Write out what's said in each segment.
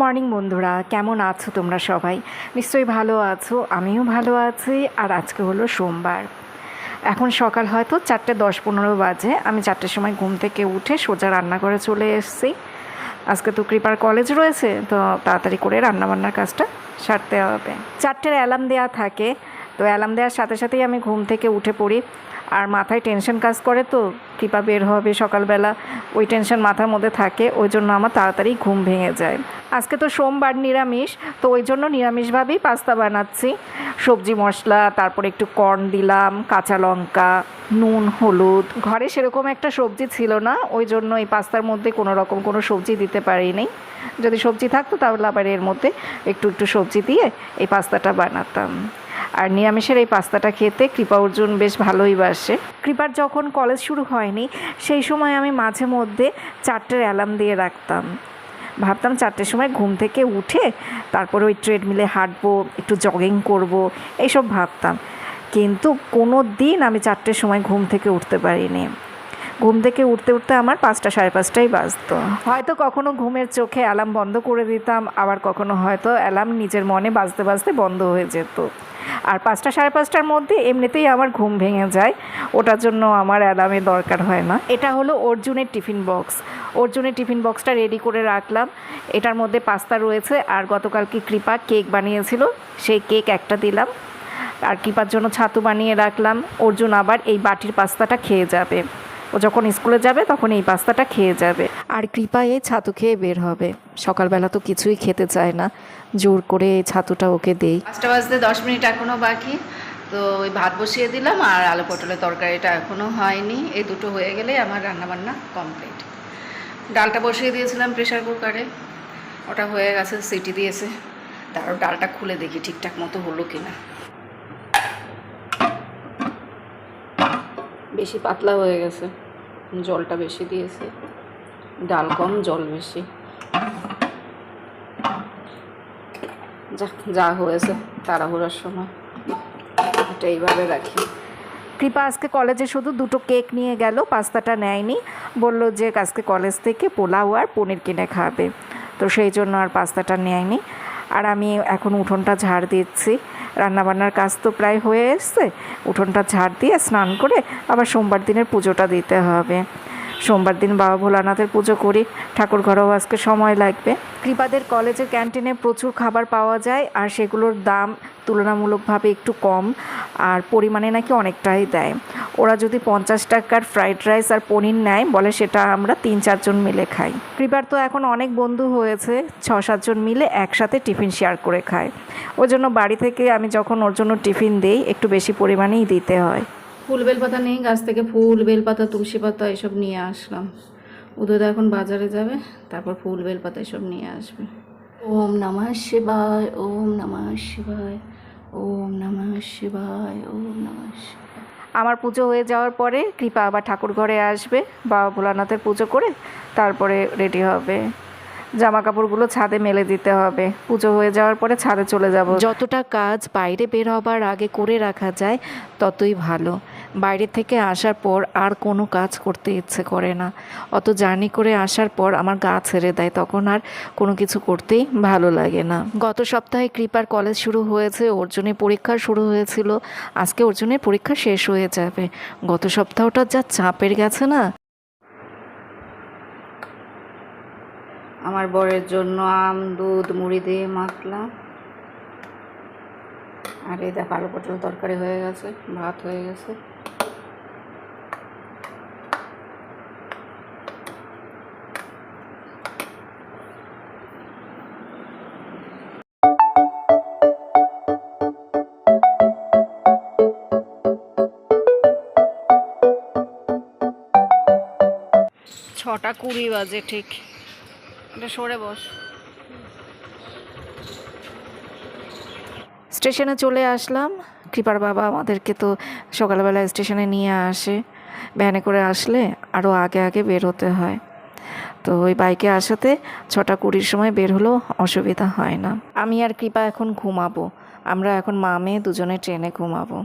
Morning বন্ধুরা, কেমন আছো তোমরা সবাই? নিশ্চয়ই ভালো আছো, আমিও ভালো আছি, আর আজকে হলো সোমবার। এখন সকাল হয়তো চারটে দশ পনেরো বাজে, আমি চারটের সময় ঘুম থেকে উঠে সোজা রান্না করে চলে এসেছি। আজকে তো কৃপার কলেজ রয়েছে, তো তাড়াতাড়ি করে রান্নাবান্নার কাজটা সারতে হবে। চারটের অ্যালার্ম দেওয়া থাকে, তো অ্যালার্ম দেওয়ার সাথে সাথেই আমি ঘুম থেকে উঠে পড়ি। আর মাথায় টেনশন কাজ করে তো, কৃপা বের হবে সকালবেলা, ওই টেনশন মাথার মধ্যে থাকে, ওই জন্য আমার তাড়াতাড়ি ঘুম ভেঙে যায়। আজকে তো সোমবার নিরামিষ, তো ওই জন্য নিরামিষভাবেই পাস্তা বানাচ্ছি। সবজি মশলা, তারপরে একটু কর্ন দিলাম, কাঁচা লঙ্কা, নুন, হলুদ। ঘরে সেরকম একটা সবজি ছিল না, ওই জন্য এই পাস্তার মধ্যে কোনো রকম কোনো সবজি দিতে পারিনি। যদি সবজি থাকতো তাহলে আবার এর মধ্যে একটু একটু সবজি দিয়ে এই পাস্তাটা বানাতাম। আর নিরামিষের এই পাস্তাটা খেতে কৃপা অর্জুন বেশ ভালোই বাসে কৃপার যখন কলেজ শুরু হয়নি, সেই সময় আমি মাঝে মধ্যে চারটের অ্যালার্ম দিয়ে রাখতাম। ভাবতাম চারটের সময় ঘুম থেকে উঠে তারপরে ওই ট্রেডমিলে হাঁটবো, একটু জগিং করব এইসব ভাবতাম। কিন্তু কোনো দিন আমি চারটের সময় ঘুম থেকে উঠতে পারিনি। ঘুম থেকে উঠতে উঠতে আমার পাঁচটা সাড়ে পাঁচটাই বাজতো। হয়তো কখনো ঘুমের চোখে অ্যালার্ম বন্ধ করে দিতাম, আবার কখনো হয়তো অ্যালার্ম নিজের মনে বাজতে বাজতে বন্ধ হয়ে যেত। আর পাঁচটা সাড়ে পাঁচটার মধ্যে এমনিতেই আমার ঘুম ভেঙে যায়। ওটার জন্য আমার অ্যালার্মের দরকার হয় না। এটা হলো অর্জুনের টিফিন বক্স। অর্জুনের টিফিন বক্সটা রেডি করে রাখলাম। এটার মধ্যে পাস্তা রয়েছে আর গতকালকে কৃপা কেক বানিয়েছিল। সেই কেক একটা দিলাম। আর কৃপার জন্য ছাতু বানিয়ে রাখলাম। অর্জুন আবার এই বাটির পাস্তাটা খেয়ে যাবে। ও যখন স্কুলে যাবে তখন এই পাস্তাটা খেয়ে যাবে। আর কৃপা এই ছাতু খেয়ে বের হবে। সকালবেলা তো কিছুই খেতে চায় না। জোর করে এই ছাতুটা ওকে দেই। পাঁচটা বাজতে দশ মিনিট এখনও বাকি। তো ওই ভাত বসিয়ে দিলাম আর আলু পটলের তরকারিটা এখনও হয়নি। এই দুটো হয়ে গেলেই আমার রান্নাবান্না কমপ্লিট। ডালটা বসিয়ে দিয়েছিলাম প্রেশার কুকারে। ওটা হয়ে গেছে, সিটি দিয়েছে। তারপর ডালটা খুলে দেখি ঠিকঠাক মতো হলো কিনা। বেশি পাতলা হয়ে গেছে। জলটা বেশি দিয়েছে। ডাল কম, জল বেশি। যা হয়েছে তাড়াহুড়ার সময়। এটা এইভাবে রাখি। কৃপা আজকে কলেজে শুধু দুটো কেক নিয়ে গেল, পাস্তাটা নেয়নি। বলল যে আজকে কলেজ থেকে পোলাও আর পনির কিনে খাবে। তো সেই জন্য আর পাস্তাটা নেয়নি। আর আমি এখন উঠোনটা ঝাড় দিচ্ছি। রান্নাবান্নার কাজ তো প্রায় হয়ে এসছে। উঠোনটা ঝাড় দিয়ে স্নান করে আবার সোমবার দিনের পুজোটা দিতে হবে। সোমবার দিন বাবা ভোলানাথের পুজো করি। ঠাকুর ঘরেও আজকে সময় লাগবে। কৃপাদের কলেজের ক্যান্টিনে প্রচুর খাবার পাওয়া যায় আর সেগুলোর দাম তুলনামূলকভাবে একটু কম আর পরিমাণে নাকি অনেকটাই দেয়। ওরা যদি পঞ্চাশ টাকার ফ্রাইড রাইস আর পনির নেয়, বলে সেটা আমরা তিন চারজন মিলে খাই। কৃপার তো এখন অনেক বন্ধু হয়েছে ছ সাতজন মিলে একসাথে টিফিন শেয়ার করে খায়। ওই জন্য বাড়ি থেকে আমি যখন ওর জন্য টিফিন দেই, একটু বেশি পরিমাণেই দিতে হয়। ফুল বেলপাতা নেই গাছ থেকে ফুল বেলপাতা তুলসী পাতা এসব নিয়ে আসলাম। উদয়দা এখন বাজারে যাবে তারপর ফুল বেলপাতা এসব নিয়ে আসবে। ওম নমঃ শিবায় ওম নমঃ শিবায় ওম নমঃ শিবায় ওম নমঃ শিবায়। আমার পুজো হয়ে যাওয়ার পরে কৃপা আবার ঠাকুর ঘরে আসবে বাবা ভোলানাথের পুজো করে তারপরে রেডি হবে। জামা কাপড়গুলো ছাদে মেলে দিতে হবে। পুজো হয়ে যাওয়ার পরে ছাদে চলে যাব। যতটা কাজ বাইরে বের হবার আগে করে রাখা যায় ততই ভালো। বাইরে থেকে আসার পর আর কোনো কাজ করতে ইচ্ছে করে না। অত জার্নি করে আসার পর আমার গা ছেড়ে দেয়, তখন আর কোনো কিছু করতেই ভালো লাগে না। গত সপ্তাহে কৃপার কলেজ শুরু হয়েছে অর্জুনের পরীক্ষা শুরু হয়েছিল। আজকে অর্জুনের পরীক্ষা শেষ হয়ে যাবে। গত সপ্তাহটা যা চাপের গেছে না। আমার বরের জন্য আম, দুধ, মুড়ি দিয়ে মাখলাম। আর এই দেখ আলু পটল তরকারি হয়ে গেছে, ভাত হয়ে গেছে। ছটা কুড়ি বাজে, ঠিক। এটা সরে বস। স্টেশনে চলে আসলাম। কৃপার বাবা আমাদেরকে তো সকালবেলা স্টেশনে নিয়ে আসে। ভ্যানে করে আসলে আরও আগে আগে বের হতে হয়। তো ওই বাইকে আসাতে ছটা কুড়ির সময় বের হলেও অসুবিধা হয় না। আমি আর কৃপা এখন ঘুমাবো। আমরা এখন মা, মেয়ে দুজনে ট্রেনে ঘুমাবো।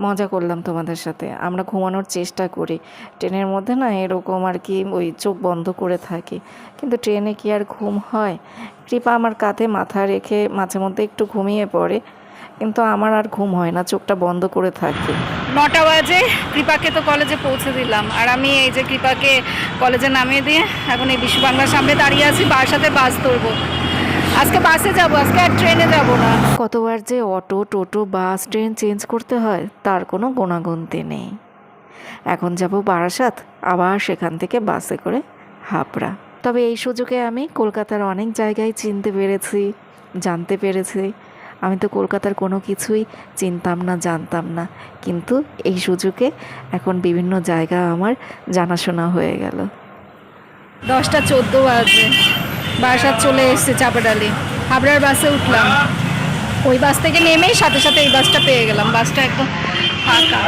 মজা করলাম তোমাদের সাথে। আমরা ঘুমানোর চেষ্টা করি। ট্রেনের মধ্যে না এরকম আর কি ওই চোখ বন্ধ করে থাকি। কিন্তু ট্রেনে কি আর ঘুম হয়? কৃপা আমার কাঁধে মাথা রেখে মাঝে মধ্যে একটু ঘুমিয়ে পড়ে। কিন্তু আমার আর ঘুম হয় না চোখটা বন্ধ করে থাকে। নটা বাজে কৃপাকে তো কলেজে পৌঁছে দিলাম। আর আমি এই যে কৃপাকে কলেজে নামিয়ে দিয়ে এখন এই বিশ্ব বাংলার সামনে দাঁড়িয়ে আছি বার সাথে বাস ধরবো। আজকে বাসে যাব আজকে আর ট্রেনে যাব না। কতবার যে auto toto bus train change করতে হয় তার কোনো গোনাগুনতি নেই। এখন যাব বারাসাত আবার সেখান থেকে বাসে করে হাবড়া। তবে এই সুযোগে আমি কলকাতার অনেক জায়গায় চিনতে পেরেছি জানতে পেরেছি। আমি তো কলকাতার কোনো কিছুই চিনতাম না, জানতাম না। কিন্তু এই সুযোগে এখন বিভিন্ন জায়গা আমার জানাশোনা হয়ে গেল। দশটা চোদ্দ বাজে। বাসার চলে এসছে চাপাডালি। হাবড়ার বাসে উঠলাম। ওই বাস থেকে নেমেই সাথে সাথে এই বাসটা পেয়ে গেলাম। বাসটা একদম ফাঁকা।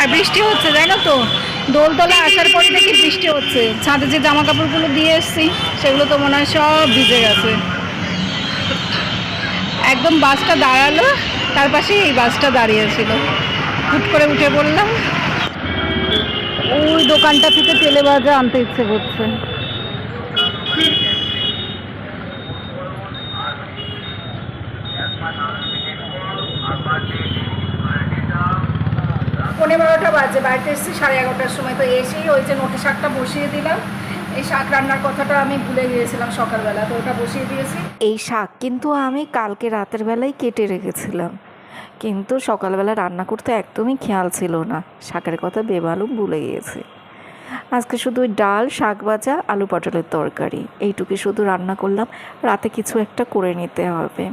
আর বৃষ্টি হচ্ছে তাই না তো? দোলতলা আসার পরে দেখি বৃষ্টি হচ্ছে। ছাদে যে জামা কাপড়গুলো দিয়ে এসছি, সেগুলো তো মনে হয় সব ভিজে গেছে। একদম বাসটা দাঁড়াল তার পাশেই এই বাসটা দাঁড়িয়েছিল হুট করে উঠে পড়লাম। ওই দোকানটা থেকে তেলে ভাজা আনতে ইচ্ছে করছে। পনেরো বারোটা বাজে বাড়িতে এসেছি সাড়ে এগারোটার সময়। তো এসেই ওই যে নোটে শাকটা বসিয়ে দিলাম। এই শাক রান্নার কথাটা আমি ভুলে গিয়েছিলাম সকালবেলা, তো ওটা বসিয়ে দিয়েছি। এই শাক কিন্তু আমি কালকে রাতের বেলায় কেটে রেখেছিলাম। কিন্তু সকালবেলা রান্না করতে একদমই খেয়াল ছিল না। শাকের কথা বেমালুম ভুলে গিয়েছি। আজকে শুধু ওই ডাল, শাক ভাজা, আলু পটলের তরকারি। এইটুকু শুধু রান্না করলাম। রাতে কিছু একটা করে নিতে হবে।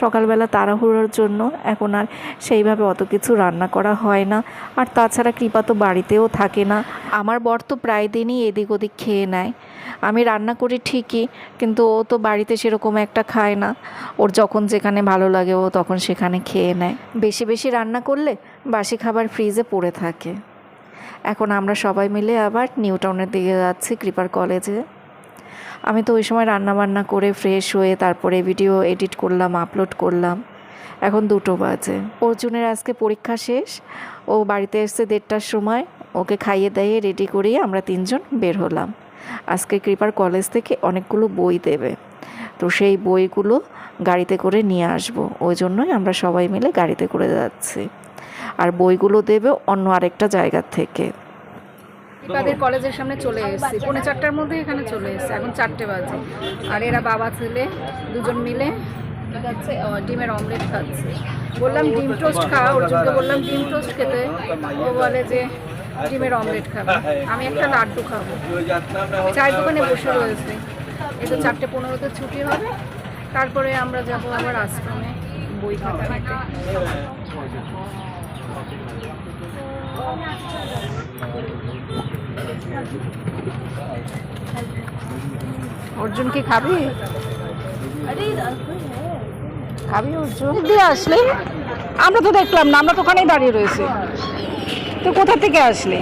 সকালবেলা তাড়াহুড়োর জন্য এখন আর সেইভাবে অত কিছু রান্না করা হয় না। আর তাছাড়া কৃপা তো বাড়িতেও থাকে না। আমার বর তো প্রায় দিনই এদিক ওদিক খেয়ে নেয়। আমি রান্না করি ঠিকই, কিন্তু ও তো বাড়িতে সেরকম একটা খায় না। ওর যখন যেখানে ভালো লাগে ও তখন সেখানে খেয়ে নেয়। বেশি বেশি রান্না করলে বাসি খাবার ফ্রিজে পড়ে থাকে। এখন আমরা সবাই মিলে আবার নিউটাউনের দিকে যাচ্ছি কৃপার কলেজে। আমি তো ওই সময় রান্না বান্না করে ফ্রেশ হয়ে তারপরে ভিডিও এডিট করলাম আপলোড করলাম। এখন দুটো বাজে। অর্জুনের আজকে পরীক্ষা শেষ। ও বাড়িতে এসছে দেড়টার সময়। ওকে খাইয়ে দাইয়ে রেডি করিয়ে আমরা তিনজন বের হলাম। আজকে কৃপার কলেজ থেকে অনেকগুলো বই দেবে। তো সেই বইগুলো গাড়িতে করে নিয়ে আসব। ওই জন্যই আমরা সবাই মিলে গাড়িতে করে যাচ্ছি। আর বইগুলো দেবে অন্য আরেকটা জায়গার থেকে। দীপাদের কলেজের সামনে চলে এসেছি। পৌনে চারটার মধ্যে এখানে চলে এসেছে, এখন চারটে বাজে। আর এরা বাবা, ছেলে, দুজন মিলে খাচ্ছে ডিমের অমলেট খাচ্ছে। বললাম, ডিম টোস্ট খাওয়া অর্জুনকে বললাম, ডিম টোস্ট খেতে। ও বলে যে, ডিমের অমলেট খাবে। আমি একটা লাড্ডু খাব। চায়ের দোকানে বসে রয়েছে। এই তো চারটে পনেরোতে ছুটি হবে। তারপরে আমরা যাব আবার আশ্রমে বই খাতা অর্জুন কি খাবি? খাবি অর্জুন? দিয়ে আসলি? আমরা তো দেখলাম না আমরা তো ওখানেই দাঁড়িয়ে রয়েছি। তুই কোথা থেকে আসলি?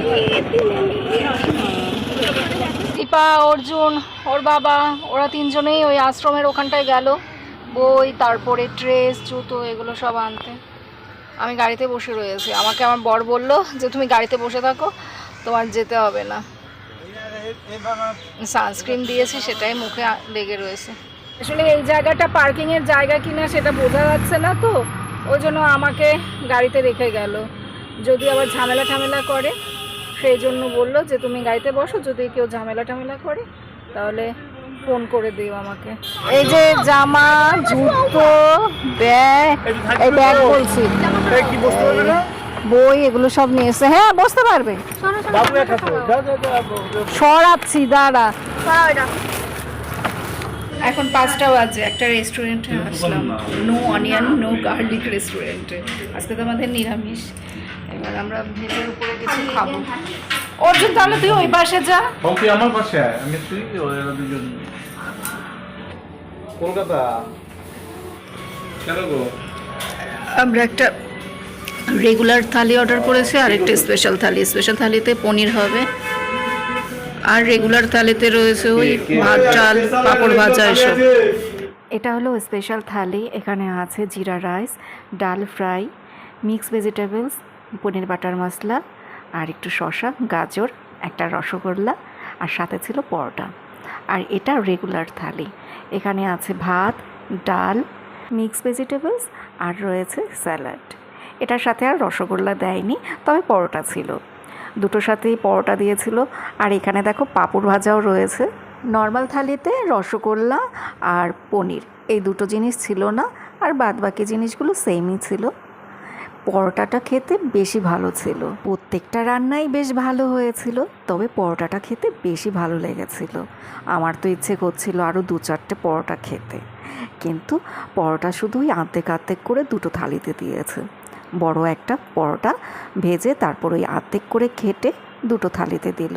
দীপা অর্জুন ওর বাবা ওরা তিনজনেই ওই আশ্রমের ওখানটায় গেল। বই তারপরে ড্রেস জুতো এগুলো সব আনতে। আমি গাড়িতে বসে রয়েছি। আমাকে আমার বর বলল যে, তুমি গাড়িতে বসে থাকো, তোমার যেতে হবে না। সানস্ক্রিন দিয়েছি, সেটাই মুখে লেগে রয়েছে। আসলে এই জায়গাটা পার্কিং এর জায়গা কিনা সেটা বোঝা যাচ্ছে না তো, ওই জন্য আমাকে গাড়িতে রেখে গেল। যদি আবার ঝামেলা ঠামেলা করে, সেই জন্য বলল যে, তুমি গাড়িতে বসো, যদি কেউ ঝামেলা টামেলা করে, তাহলে ফোন করে দিও আমাকে। এই যে জামা, জুতো এই ব্যাগ বলছি। বই এগুলো সব নিয়ে এসে হ্যাঁ বসতে পারবে। সরাচ্ছি দাঁড়া। এখন পাঁচটা বাজে একটা রেস্টুরেন্টে আসলাম। নো। অনিয়ন নো গার্লিক রেস্টুরেন্টে আজকে তো আমাদের নিরামিষ। এবার আমরা ভেজের উপরে কিছু খাব। অর্জুন তাহলে তুই ওই পাশে যা। আমার পাশে? আমি তুই দুজন। কলকাতা? আমরা একটা রেগুলার থালি অর্ডার করেছি আর একটা স্পেশাল থালি। স্পেশাল থালিতে পনির হবে। আর রেগুলার থালিতে রয়েছে ওই ভাত ডাল পাঁপড় ভাজা এসব। এটা হলো স্পেশাল থালি। এখানে আছে jeera rice dal fry mix vegetables paneer butter masala আর একটু শসা গাজর একটা রসগোল্লা আর সাথে ছিল পরোটা। আর এটা রেগুলার থালি। এখানে আছে ভাত ডাল মিক্স ভেজিটেবলস আর রয়েছে স্যালাড। এটার সাথে আর রসগোল্লা দেয়নি, তবে পরোটা ছিল। দুটোর সাথেই পরোটা দিয়েছিল। আর এখানে দেখো পাঁপড় ভাজাও রয়েছে। নর্মাল থালিতে রসগোল্লা আর পনির। এই দুটো জিনিস ছিল না, আর বাদ বাকি জিনিসগুলো সেমই ছিল। পরোটাটা খেতে বেশি ভালো ছিল। প্রত্যেকটা রান্নাই বেশ ভালো হয়েছিল, তবে পরোটাটা খেতে বেশি ভালো লেগেছিল। আমার তো ইচ্ছে করছিল আরও দু চারটে পরোটা খেতে। কিন্তু পরোটা শুধুই আর্ধেক আর্ধেক করে দুটো থালিতে দিয়েছে। বড় একটা পরোটা ভেজে তারপর ওই আর্ধেক করে খেটে দুটো থালিতে দিল।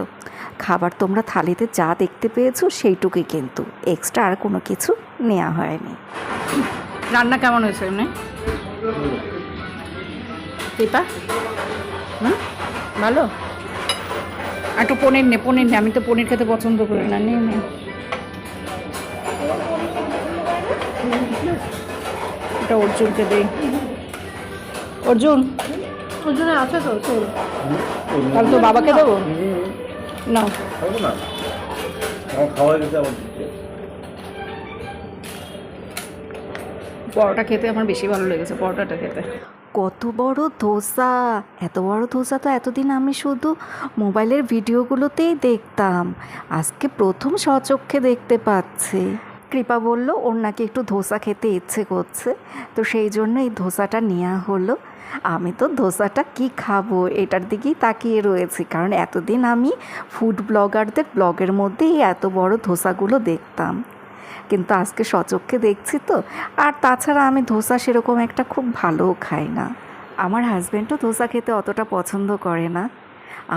খাবার তোমরা থালিতে যা দেখতে পেয়েছ সেইটুকুই কিন্তু এক্সট্রা আর কোনো কিছু নেওয়া হয়নি। রান্না কেমন হয়েছে এমনি? দীপা হুম? ভালো? একটু পনির নে পনির নে, আমি তো পনির খেতে পছন্দ করি না নে। এটা অর্জুনকে দেই। অর্জুন? অর্জুনে আছে তো চল। তাহলে তো বাবাকে দেবো? না। পরোটা খেতে আমার বেশি ভালো লেগেছে পরোটাটা খেতে। কত বড় ধোসা! এত বড় ধোসা তো এতদিন আমি শুধু মোবাইলের ভিডিওগুলোতেই দেখতাম। আজকে প্রথম স্বচক্ষে দেখতে পাচ্ছি। কৃপা বলল, ওর নাকি একটু ধোসা খেতে ইচ্ছে করছে। তো সেই জন্য এই ধোসাটা নেওয়া হলো। আমি তো ধোসাটা কি খাব, এটার দিকেই তাকিয়ে রয়েছি। কারণ এতদিন আমি ফুড ব্লগারদের ব্লগের মধ্যেই এত বড় ধোসাগুলো দেখতাম। কিন্তু আজকে সচক্ষে দেখছি তো, আর তাছাড়া আমি ধোসা সেরকম একটা খুব ভালোও খাই না। আমার হাজব্যান্ডও ধোসা খেতে অতটা পছন্দ করে না।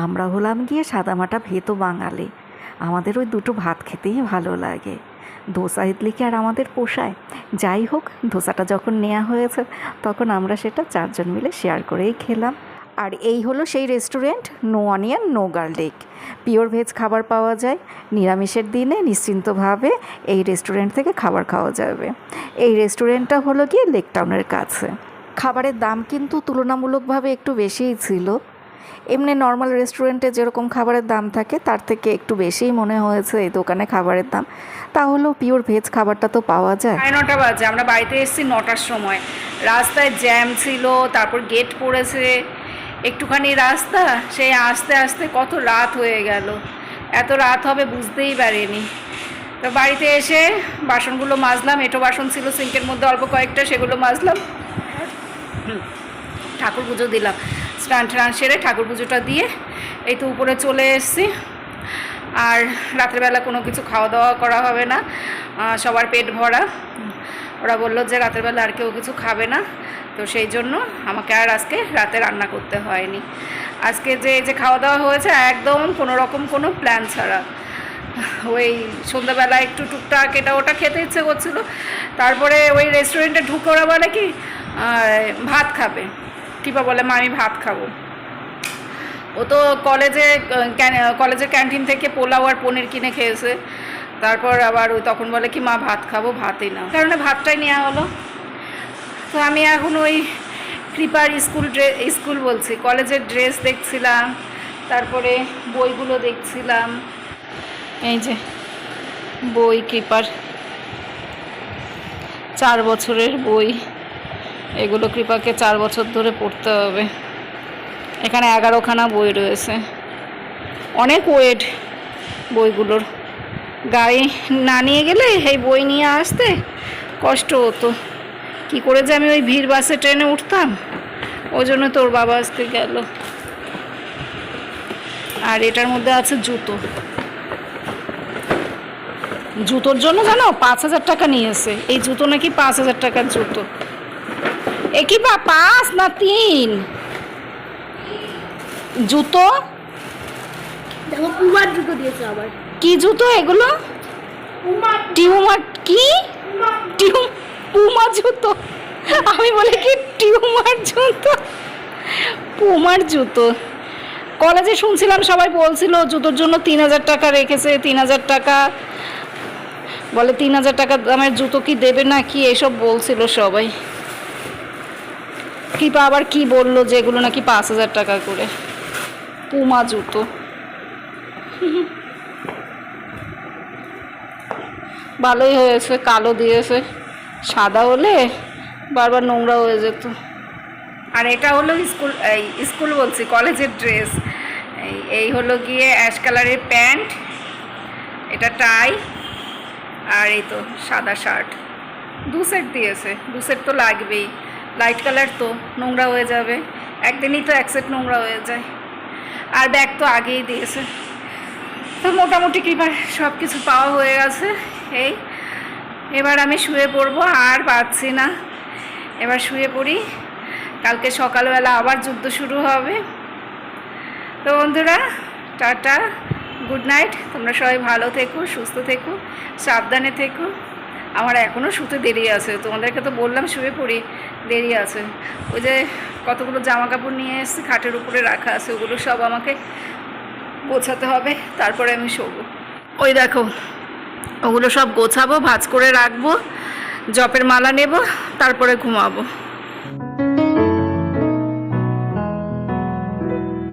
আমরা হলাম গিয়ে সাদামাটা ভেতো বাঙালি। আমাদের ওই দুটো ভাত খেতেই ভালো লাগে। ধোসা ইডলি কি আর আমাদের পোষায়। যাই হোক, ধোসাটা যখন নেওয়া হয়েছে, তখন আমরা সেটা চারজন মিলে শেয়ার করেই খেলাম। আর এই হলো সেই restaurant no onion no garlic pure veg খাবার পাওয়া যায়। নিরামিষের দিনে নিশ্চিন্তভাবে এই রেস্টুরেন্ট থেকে খাবার খাওয়া যাবে। এই রেস্টুরেন্টটা হলো গিয়ে লেক টাউনের কাছে। খাবারের দাম কিন্তু তুলনামূলকভাবে একটু বেশিই ছিল। এমনি নর্মাল রেস্টুরেন্টে যেরকম খাবারের দাম থাকে, তার থেকে একটু বেশিই মনে হয়েছে এই দোকানে খাবারের দাম। তাহলেও পিওর ভেজ খাবারটা তো পাওয়া যায়। নটা বাজে, আমরা বাড়িতে এসেছি নটার সময়। রাস্তায় জ্যাম ছিল, তারপর গেট পড়েছে। একটুখানি রাস্তা, সেই আস্তে আস্তে কত রাত হয়ে গেল। এত রাত হবে বুঝতেই পারিনি। তো বাড়িতে এসে বাসনগুলো মাজলাম, এটো বাসন ছিল সিঙ্কের মধ্যে অল্প কয়েকটা, সেগুলো মাজলাম। ঠাকুর পুজো দিলাম। স্নান টান সেরে ঠাকুর পুজোটা দিয়ে এই তো উপরে চলে এসেছি। আর রাত্রেবেলা কোনো কিছু খাওয়া দাওয়া করা হবে না। সবার পেট ভরা। ওরা বলল যে রাতেরবেলা আর কেউ কিছু খাবে না। তো সেই জন্য আমাকে আর আজকে রাতে রান্না করতে হয়নি। আজকে যে যে খাওয়া দাওয়া হয়েছে, একদম কোনো রকম কোনো প্ল্যান ছাড়া। ওই সন্ধ্যাবেলা একটু টুকটাক এটা ওটা খেতে ইচ্ছে করছিল। তারপরে ওই রেস্টুরেন্টে ঢুকে ওরা বলে কি ভাত খাবে। কৃপা বলে, মা, আমি ভাত খাব। ও তো কলেজে কলেজের ক্যান্টিন থেকে পোলাও আর পনির কিনে খেয়েছে। তারপর আবার ওই তখন বলে কি, মা, ভাত খাব, ভাতই না কারণে ভাতটাই নেওয়া হলো। তো আমি এখন ওই কৃপার স্কুল ড্রেস স্কুল বলছি, কলেজের ড্রেস দেখছিলাম, তারপরে বইগুলো দেখছিলাম। এই যে, বই কৃপার, চার বছরের বই। এগুলো কৃপাকে চার বছর ধরে পড়তে হবে। এখানে এগারোখানা বই রয়েছে। অনেক ওয়েট বইগুলোর। গাড়ি না নিয়ে গেলে এই বই নিয়ে আসতে কষ্ট হতো। কি করে যে আমি ওই ভিড় বাসে ট্রেনে উঠতাম? ওই জন্য তোর বাবা আজকে গেল। আর এটার মধ্যে আছে জুতো। জুতোর জন্য জানো পাঁচ হাজার টাকা নিয়েছে। এই জুতো নাকি পাঁচ হাজার টাকার জুতো। এ কি বা পাঁচ না তিন জুতো দেখো পুমার জুতো দিয়েছে আবার। কি জুতো এগুলো? টিউমার কি? টিউ পুমা জুতো। আমি বলি কি টিউমার জুতো? পুমার জুতো। কলেজে শুনছিলাম সবাই বলছিল জুতোর জন্য তিন হাজার টাকা রেখেছে তিন হাজার টাকা। বলে তিন হাজার টাকা দামের জুতো কি দেবে না কি এসব বলছিল সবাই। কৃপা আবার কি বলল যেগুলো নাকি পাঁচ হাজার টাকা করে? পুমা জুতো। ভালোই হয়েছে, কালো দিয়েছে। সাদা হলে বারবার নোংরা হয়ে যেত। আর এটা হলো স্কুল, এই স্কুল বলছি, কলেজের ড্রেস। এই হলো গিয়ে অ্যাশ কালারের প্যান্ট, এটা টাই, আর এই তো সাদা শার্ট। দু সেট দিয়েছে, দু সেট তো লাগবেই। লাইট কালার তো, নোংরা হয়ে যাবে। একদিনই তো এক সেট নোংরা হয়ে যায়। আর ব্যাগ তো আগেই দিয়েছে। তো মোটামুটি কিবার সব কিছু পাওয়া হয়ে গেছে। এই, এবার আমি শুয়ে পড়ব, আর পাচ্ছি না। এবার শুয়ে পড়ি। কালকে সকালবেলা আবার যুদ্ধ শুরু হবে। তো বন্ধুরা, টাটা, গুড নাইট। তোমরা সবাই ভালো থেকো, সুস্থ থেকো, সাবধানে থেকো। আমার এখনও শুতে দেরি আছে, তোমাদেরকে তো বললাম শুয়ে পড়ি, দেরি আছে। ওই যে কতগুলো জামা কাপড় নিয়ে এসেছি, খাটের উপরে রাখা আছে, ওগুলো সব আমাকে গোছাতে হবে, তারপরে আমি শোবো। ওই দেখো, ওগুলো সব গোছাবো, ভাজ করে রাখব জপের মালা নেব, তারপরে ঘুমাবো।